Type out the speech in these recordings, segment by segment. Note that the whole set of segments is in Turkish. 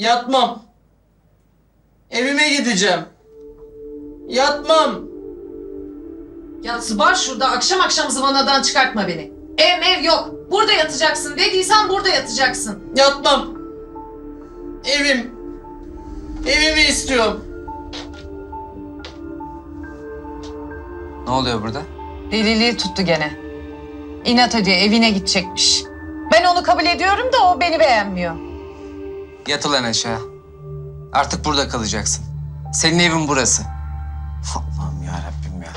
Yatmam. Evime gideceğim. Yatmam. Ya Sıbar şurada akşam akşam zıvanadan çıkartma beni. Ev mev yok. Burada yatacaksın dediysen burada yatacaksın. Yatmam. Evim. Evimi istiyorum. Ne oluyor burada? Deliliği tuttu gene. İnat ediyor evine gidecekmiş. Ben onu kabul ediyorum da o beni beğenmiyor. Yat ulan aşağı. Artık burada kalacaksın. Senin evin burası. Allah'ım ya Rabbim ya.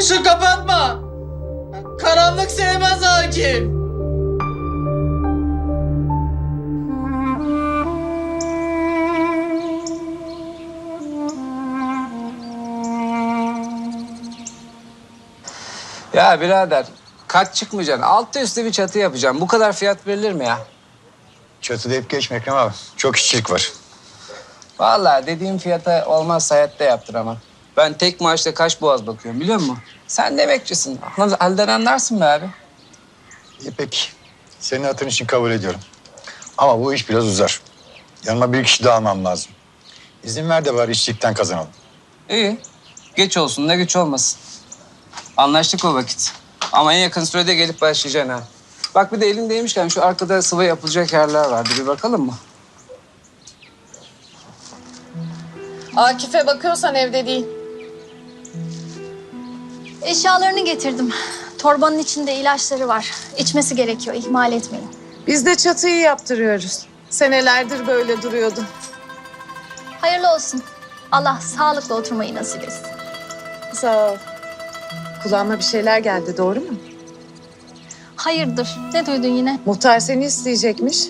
Işığı kapatma. Karanlık sevmez hakim. Ya birader kat çıkmayacaksın. Altı üstü bir çatı yapacağım. Bu kadar fiyat verilir mi ya? Çatıda hep geçme Ekrem abi. Çok işçilik var. Vallahi dediğim fiyata olmaz hayatta yaptıramam. Ben tek maaşla kaç boğaz bakıyorum biliyor musun? Sen de emekçisin. Halden anlarsın be abi. İyi peki. Senin hatırın için kabul ediyorum. Ama bu iş biraz uzar. Yanıma bir kişi daha almam lazım. İzin ver de bari işçilikten kazanalım. İyi. Geç olsun ne güç olmasın. Anlaştık o vakit. Ama en yakın sürede gelip başlayacaksın ha. Bak bir de elindeymişken şu arkada sıvı yapılacak yerler vardı. Bir bakalım mı? Akif'e bakıyorsan evde değil. Eşyalarını getirdim. Torbanın içinde ilaçları var. İçmesi gerekiyor. ihmal etmeyin. Biz de çatıyı yaptırıyoruz. Senelerdir böyle duruyordu. Hayırlı olsun. Allah sağlıkla oturmayı nasip etsin. Sağ ol. Kulağıma bir şeyler geldi doğru mu? Hayırdır? Ne duydun yine? Muhtar seni isteyecekmiş.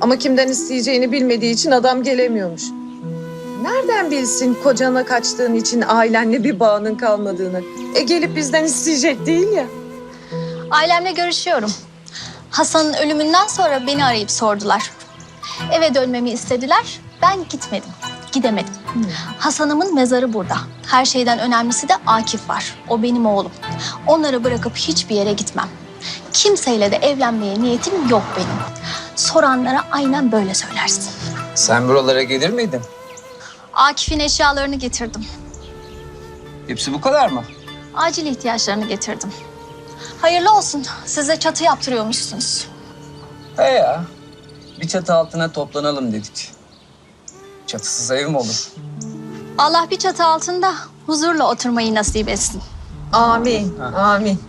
Ama kimden isteyeceğini bilmediği için adam gelemiyormuş. Nereden bilsin kocana kaçtığın için ailenle bir bağının kalmadığını? E gelip bizden isteyecek değil ya. Ailemle görüşüyorum. Hasan'ın ölümünden sonra beni arayıp sordular. Eve dönmemi istediler. Ben gitmedim. Gidemedim. Hasan'ımın mezarı burada. Her şeyden önemlisi de Akif var. O benim oğlum. Onları bırakıp hiçbir yere gitmem. Kimseyle de evlenmeye niyetim yok benim. Soranlara aynen böyle söylersin. Sen buralara gelir miydin? Akif'in eşyalarını getirdim. Hepsi bu kadar mı? Acil ihtiyaçlarını getirdim. Hayırlı olsun. Size çatı yaptırıyormuşsunuz. He ya. Bir çatı altına toplanalım dedik. Çatısız ev mi olur? Allah bir çatı altında huzurla oturmayı nasip etsin. Amin. Amin.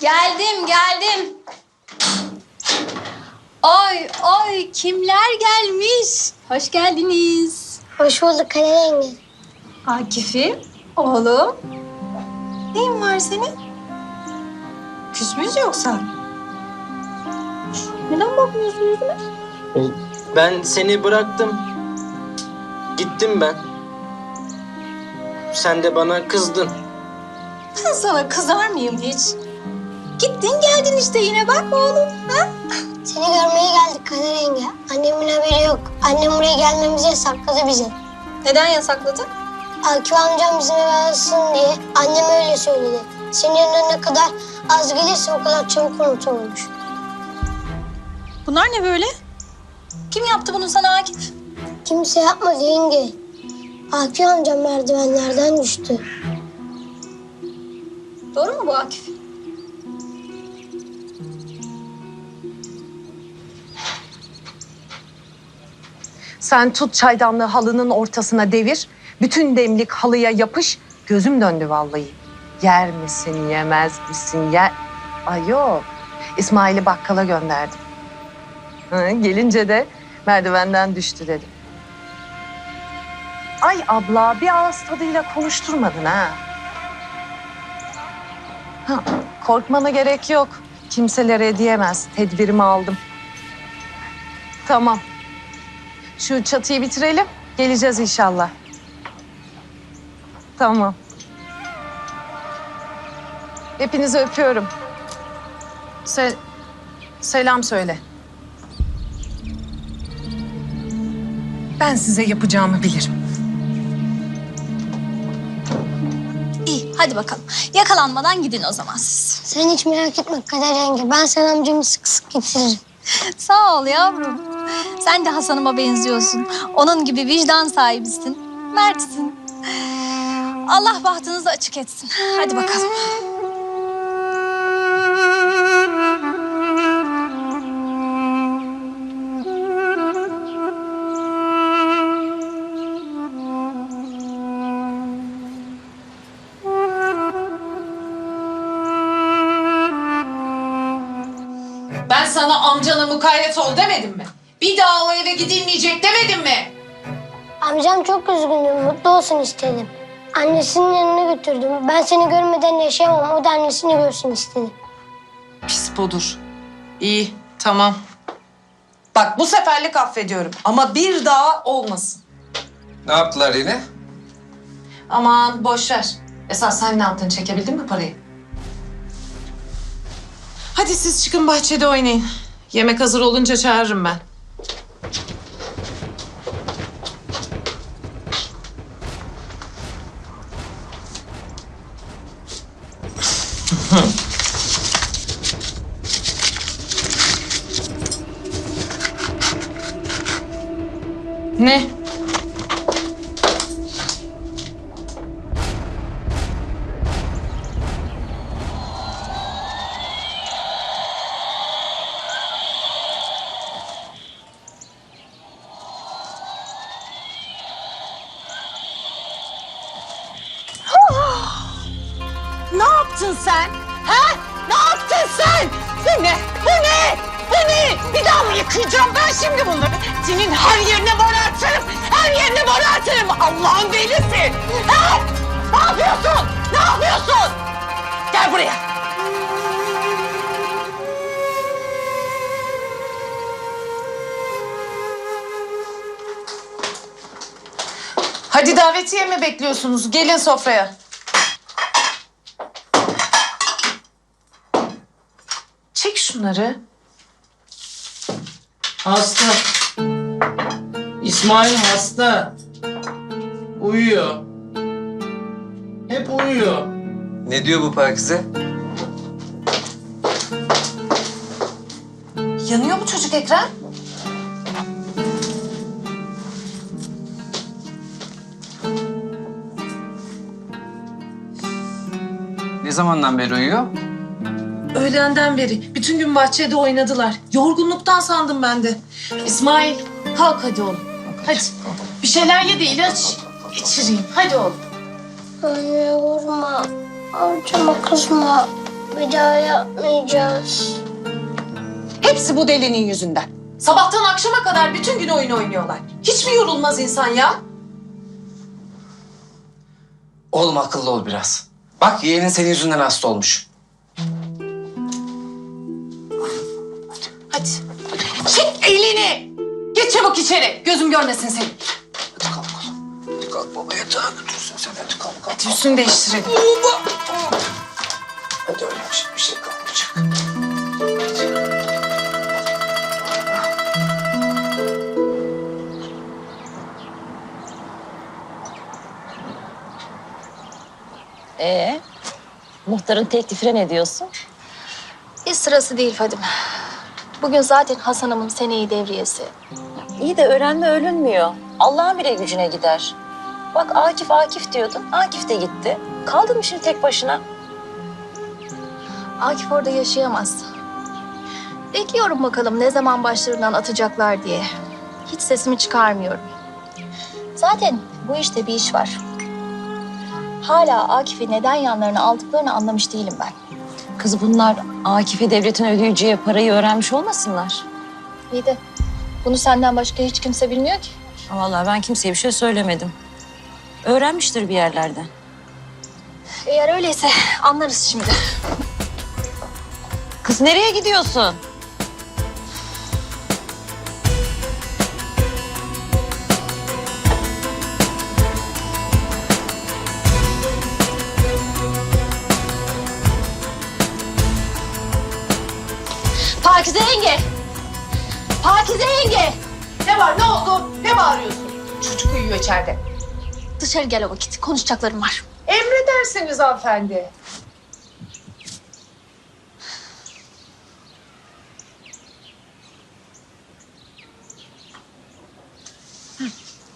Geldim, geldim. Ay, ay kimler gelmiş? Hoş geldiniz. Hoş bulduk Kader yenge. Akif'im, oğlum. Neyin var senin? Küs müyüz yoksa? Neden bakmıyorsun yüzüme? Ben seni bıraktım. Gittim ben. Sen de bana kızdın. Ben sana kızar mıyım hiç? Gittin geldin işte yine bak oğlum. Ha? Seni görmeye geldik Kader yenge. Annemin haberi yok. Annem buraya gelmemizi yasakladı bize. Neden yasakladın? Akif amcam bizim eve alsın diye annem öyle söyledi. Senin yanına ne kadar az gelirse o kadar çabuk unutulmuş. Bunlar ne böyle? Kim yaptı bunu sana Akif? Kimse yapmadı yenge. Akif amcam merdivenlerden düştü. Doğru mu bu Akif? Sen tut çaydanlığı halının ortasına devir. Bütün demlik halıya yapış. Gözüm döndü vallahi. Yer misin, yemez misin? Yer... Ay yok. İsmail'i bakkala gönderdim. Gelince de merdivenden düştü dedim. Ay abla bir ağız tadıyla konuşturmadın ha. ha. Korkmana gerek yok. Kimselere diyemez. Tedbirimi aldım. Tamam. Şu çatıyı bitirelim. Geleceğiz inşallah. Tamam. Hepinizi öpüyorum. Se selam söyle. Ben size yapacağımı bilirim. Hadi bakalım. Yakalanmadan gidin o zaman siz. Sen hiç merak etme Kader yenge. Ben sana amcamı sık sık getiririm. Sağ ol yavrum. Sen de Hasan'ıma benziyorsun. Onun gibi vicdan sahibisin. Mertsin. Allah bahtınızı açık etsin. Hadi bakalım. Sana amcana mukayyet ol demedim mi? Bir daha o eve gidilmeyecek demedim mi? Amcam çok üzgündü. Mutlu olsun istedim. Annesinin yanına götürdüm. Ben seni görmeden yaşayamam. O da annesini görsün istedim. Pis budur. İyi, tamam. Bak bu seferlik affediyorum ama bir daha olmasın. Ne yaptılar yine? Aman boş ver. Esas sen ne yaptın? Çekebildin mi parayı? Hadi siz çıkın bahçede oynayın. Yemek hazır olunca çağırırım ben. Ne? Hadi davetiye mi bekliyorsunuz? Gelin sofraya. Çek şunları. Hasta. İsmail hasta. Uyuyor. Hep uyuyor. Ne diyor bu Pakize? Yanıyor mu çocuk Ekrem? Ne zamandan beri uyuyor? Öğlenden beri. Bütün gün bahçede oynadılar. Yorgunluktan sandım ben de. İsmail kalk hadi oğlum. Hadi. Bir şeyler ye de ilaç içireyim. Hadi oğlum. Anne vurma. Amcama kızma. Bir daha yapmayacağız. Hepsi bu delinin yüzünden. Sabahtan akşama kadar bütün gün oyun oynuyorlar. Hiç mi yorulmaz insan ya? Oğlum akıllı ol biraz. Bak yeğenin senin yüzünden hasta olmuş. Hadi. Çek elini. Geç çabuk içeri. Gözüm görmesin seni. Hadi kalk oğlum. Hadi kalk baba yatağa götürsün sen hadi kalk kalk. Hadi üstünü değiştirelim. Hadi öyle bir şey, bir şey kalmayacak. Ee, muhtarın teklifine ne diyorsun? Hiç sırası değil Fadime. Bugün zaten Hasan'ımın seneyi devriyesi. İyi de öğrenme ölünmüyor. Allah'ın bile gücüne gider. Bak Akif Akif diyordun. Akif de gitti. Kaldın mı şimdi tek başına? Akif orada yaşayamaz. Bekliyorum bakalım ne zaman başlarından atacaklar diye. Hiç sesimi çıkarmıyorum. Zaten bu işte bir iş var. Hala Akif'i neden yanlarına aldıklarını anlamış değilim ben. Kız bunlar Akif'e devletin ödeyeceği parayı öğrenmiş olmasınlar. İyi de bunu senden başka hiç kimse bilmiyor ki. Vallahi ben kimseye bir şey söylemedim. Öğrenmiştir bir yerlerden. Eğer öyleyse anlarız şimdi. Kız nereye gidiyorsun? Var ne oldu? Ne bağırıyorsun? Çocuk uyuyor içeride. Dışarı gel o vakit. Konuşacaklarım var. Emredersiniz hanımefendi.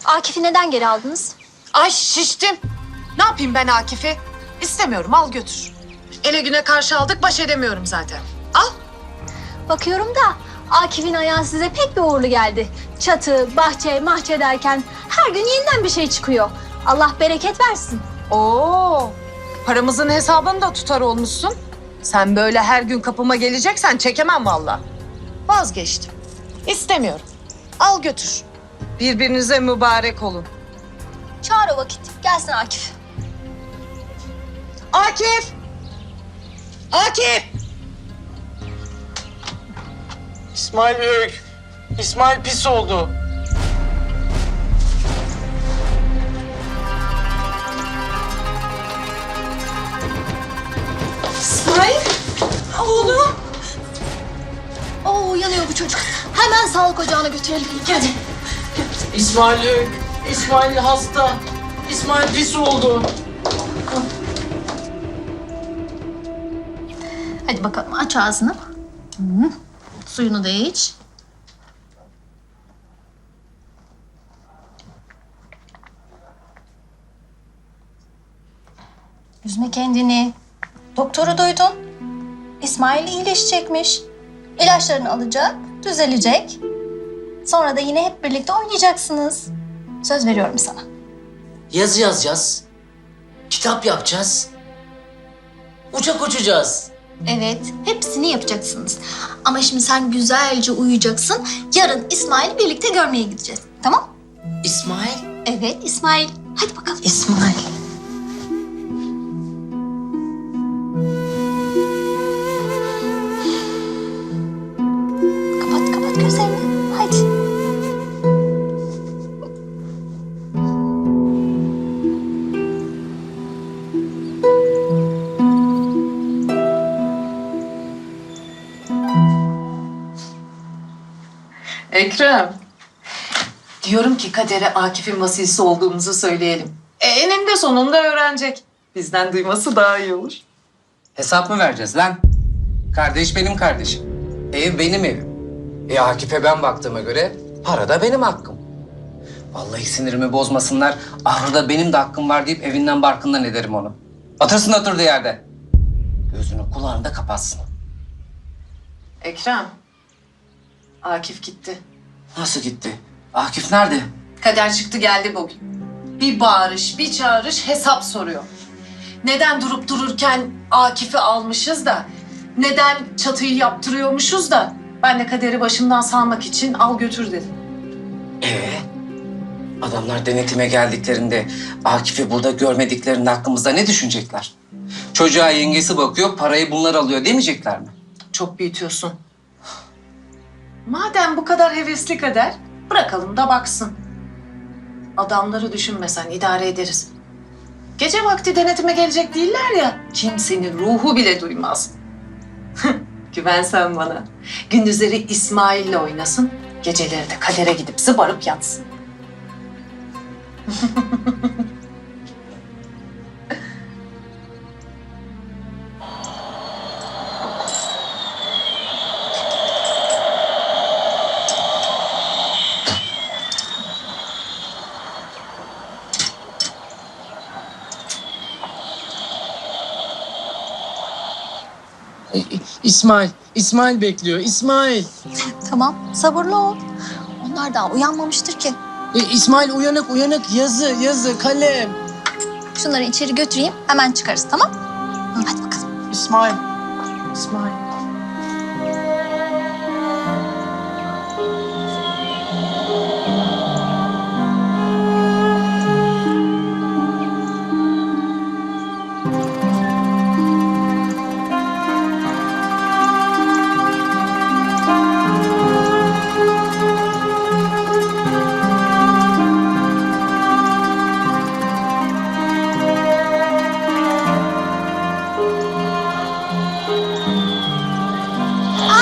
Akif'i neden geri aldınız? Ay şiştim. Ne yapayım ben Akif'i? İstemiyorum al götür. Ele güne karşı aldık baş edemiyorum zaten. Al. Bakıyorum da Akif'in ayağı size pek bir uğurlu geldi. Çatı, bahçe, mahçe derken her gün yeniden bir şey çıkıyor. Allah bereket versin. Oo. Paramızın hesabını da tutar olmuşsun. Sen böyle her gün kapıma geleceksen çekemem valla. Vazgeçtim. İstemiyorum. Al götür. Birbirinize mübarek olun. Çağır o vakit. Gelsin Akif. Akif! Akif! İsmail büyük. İsmail pis oldu. İsmail. Oğlum. Oo yanıyor bu çocuk. Hemen sağlık ocağına götürelim. Hadi. İsmail büyük. İsmail hasta. İsmail pis oldu. Hadi bakalım aç ağzını. Hı. Suyunu da iç. Üzme kendini. Doktoru duydun. İsmail iyileşecekmiş. İlaçlarını alacak, düzelecek. Sonra da yine hep birlikte oynayacaksınız. Söz veriyorum sana. Yazı yazacağız. Kitap yapacağız. Uçak uçacağız. Evet, hepsini yapacaksınız. Ama şimdi sen güzelce uyuyacaksın. Yarın İsmail'i birlikte görmeye gideceğiz. Tamam? İsmail. Evet, İsmail. Hadi bakalım. İsmail. Ekrem. Diyorum ki Kader'e Akif'in vasisi olduğumuzu söyleyelim. E, eninde sonunda öğrenecek. Bizden duyması daha iyi olur. Hesap mı vereceğiz lan? Kardeş benim kardeşim. Ev benim evim. E Akif'e ben baktığıma göre para da benim hakkım. Vallahi sinirimi bozmasınlar. Ahırda benim de hakkım var deyip evinden barkından ederim onu. Atırsın oturduğu yerde. Gözünü kulağını da kapatsın. Ekrem. Akif gitti. Nasıl gitti? Akif nerede? Kader çıktı geldi bugün. Bir bağırış, bir çağırış hesap soruyor. Neden durup dururken Akif'i almışız da, neden çatıyı yaptırıyormuşuz da ben de Kader'i başımdan salmak için al götür dedim. Ee, adamlar denetime geldiklerinde Akif'i burada görmediklerinde hakkımızda ne düşünecekler? Çocuğa yengesi bakıyor, parayı bunlar alıyor demeyecekler mi? Çok büyütüyorsun. Madem bu kadar hevesli Kader, bırakalım da baksın. Adamları düşünmesen idare ederiz. Gece vakti denetime gelecek değiller ya, kimsenin ruhu bile duymaz. Güven sen bana. Gündüzleri İsmail'le oynasın, geceleri de kadere gidip zıbarıp yatsın. İsmail. İsmail bekliyor. İsmail. Tamam, sabırlı ol. Onlar daha uyanmamıştır ki. E, İsmail uyanık uyanık. Yazı yazı kalem. Şunları içeri götüreyim, hemen çıkarız tamam? Hadi bakalım. İsmail. İsmail.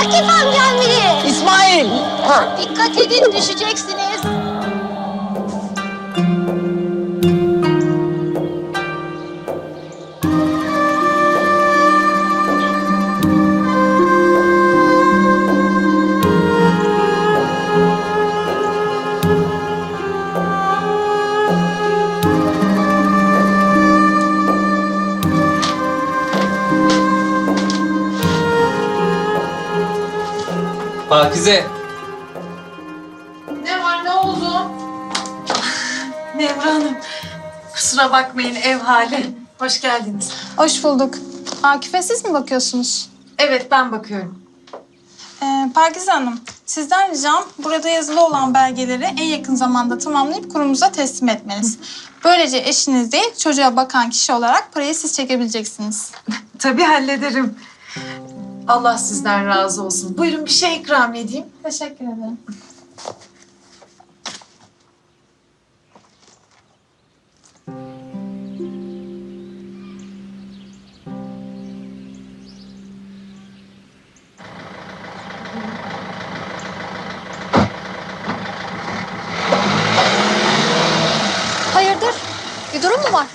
Akif amcam biri. İsmail. Dikkat edin, düşeceksiniz. Pakize. Ne var ne oldu? Nevra Hanım. Kusura bakmayın ev hali. Hoş geldiniz. Hoş bulduk. Akif'e siz mi bakıyorsunuz? Evet ben bakıyorum. Ee, Pakize Hanım, sizden ricam burada yazılı olan belgeleri en yakın zamanda tamamlayıp kurumuza teslim etmeniz. Böylece eşiniz değil, çocuğa bakan kişi olarak parayı siz çekebileceksiniz. Tabii hallederim. Allah sizden razı olsun. Buyurun bir şey ikram edeyim. Teşekkür ederim. Hayırdır? Bir durum mu var?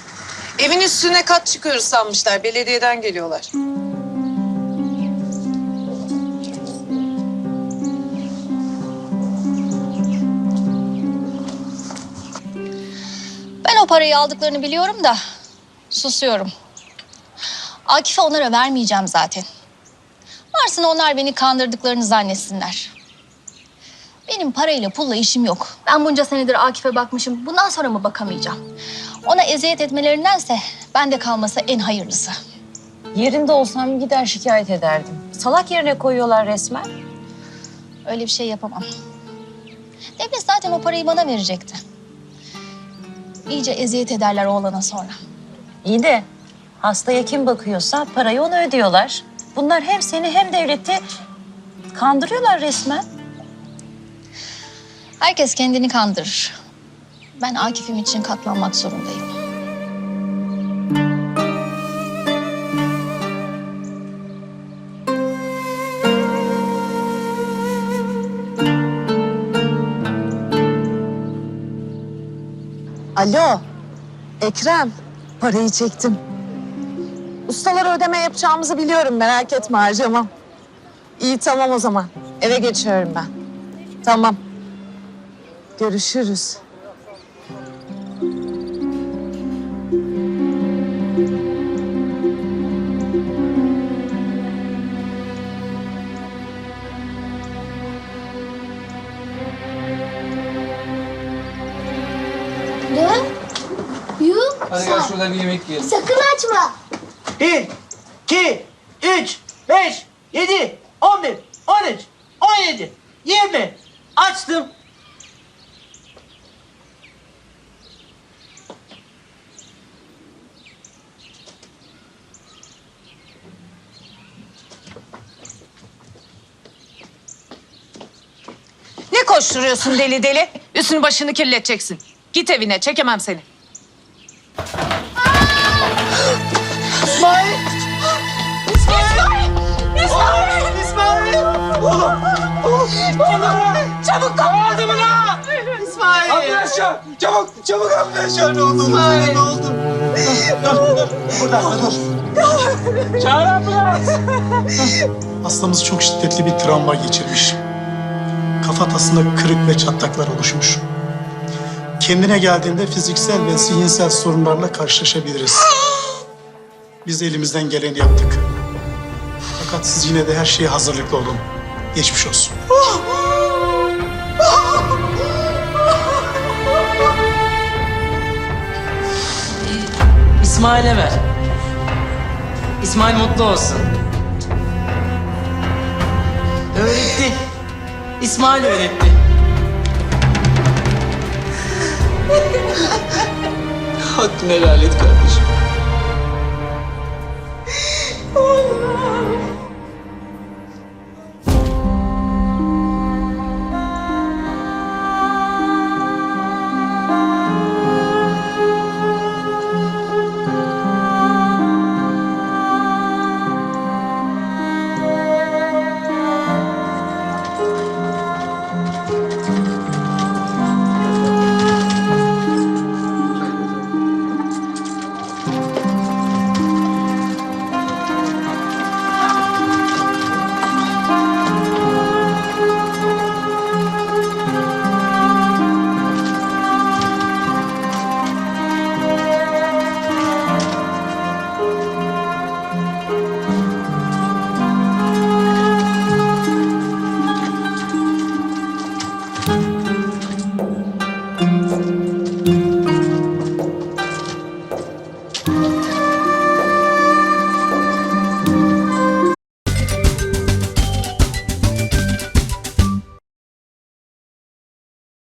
Evin üstüne kat çıkıyoruz sanmışlar. Belediyeden geliyorlar. Parayı aldıklarını biliyorum da susuyorum. Akif'e onlara vermeyeceğim zaten. Varsın onlar beni kandırdıklarını zannetsinler. Benim parayla pulla işim yok. Ben bunca senedir Akif'e bakmışım. Bundan sonra mı bakamayacağım? Ona eziyet etmelerindense bende kalması en hayırlısı. Yerinde olsam gider şikayet ederdim. Salak yerine koyuyorlar resmen. Öyle bir şey yapamam. Devlet zaten o parayı bana verecekti. İyice eziyet ederler oğlana sonra. İyi de hastaya kim bakıyorsa parayı ona ödüyorlar. Bunlar hem seni hem devleti kandırıyorlar resmen. Herkes kendini kandırır. Ben Akif'im için katlanmak zorundayım. Alo. Ekrem. Parayı çektim. Ustalara ödeme yapacağımızı biliyorum. Merak etme harcamam. İyi tamam o zaman. Eve geçiyorum ben. Tamam. Görüşürüz. Şurada bir yemek yiyelim. Sakın açma. Bir, iki, üç, beş, yedi, on bir, on üç, on yedi, yirmi. Açtım. Ne koşturuyorsun deli deli? Üstünü başını kirleteceksin. Git evine çekemem seni. Çabuk kapı mı lan? İsmail! Ambulans çağır! Çabuk! Çabuk ambulans çağır! Ne oldu? İsmail! Ne oldu? Burada dur. Çağır ambulans! Hastamız çok şiddetli bir travma geçirmiş. Kafatasında kırık ve çatlaklar oluşmuş. Kendine geldiğinde fiziksel ve zihinsel sorunlarla karşılaşabiliriz. Biz de elimizden geleni yaptık. Fakat siz yine de her şeye hazırlıklı olun. Geçmiş olsun. İsmail'e ver. İsmail mutlu olsun. Öğretti. İsmail öğretti. Hakkını helal et kardeşim. Allah'ım.